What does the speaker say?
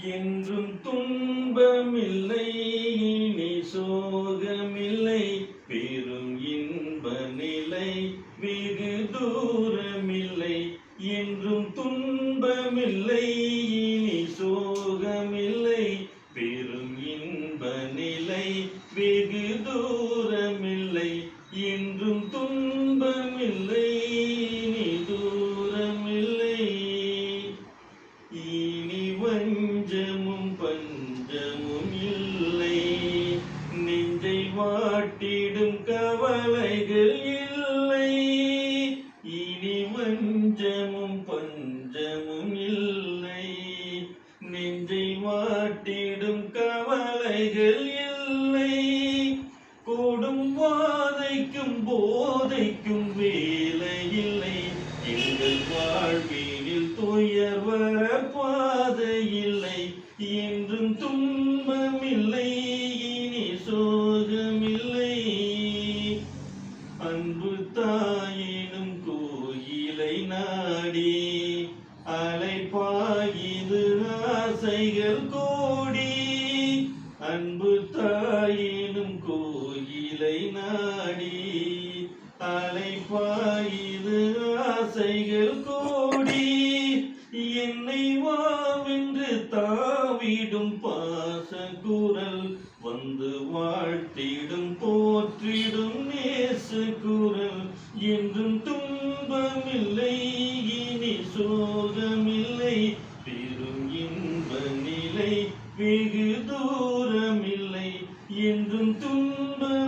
என்றும் துன்பமில்லை இனி சோகமில்லை. பெரும் இன்ப நிலை வெகு தூரமில்லை. என்றும் துன்பமில்லை இனி சோகமில்லை. பெரும் இன்ப நிலை வெகு தூரம் வாட்டிடும் கவலைகள் இல்லை. இனி மஞ்சமும் பஞ்சமும் இல்லை. நெஞ்சை வாட்டிடும் கவலைகள் இல்லை. கொடும் வாதைக்கும் போதைக்கும் வேலை இல்லை. எங்கள் வாழ்வினில் துயர் வர அலைப்பாயுது ஆசைகள் கூடி அன்பு தாயினும் கோயிலை நாடி அலைப்பாயிது ஆசைகள் கூடி என்னை வாவென்று தாவிடும் பாச குரல் வந்து வாழ்த்திடும் போற்றிடும் துன்பமில்லை இனி சோகமில்லை. பெரும் இன்ப நிலை வெகு தூரமில்லை. என்றும் துன்பம்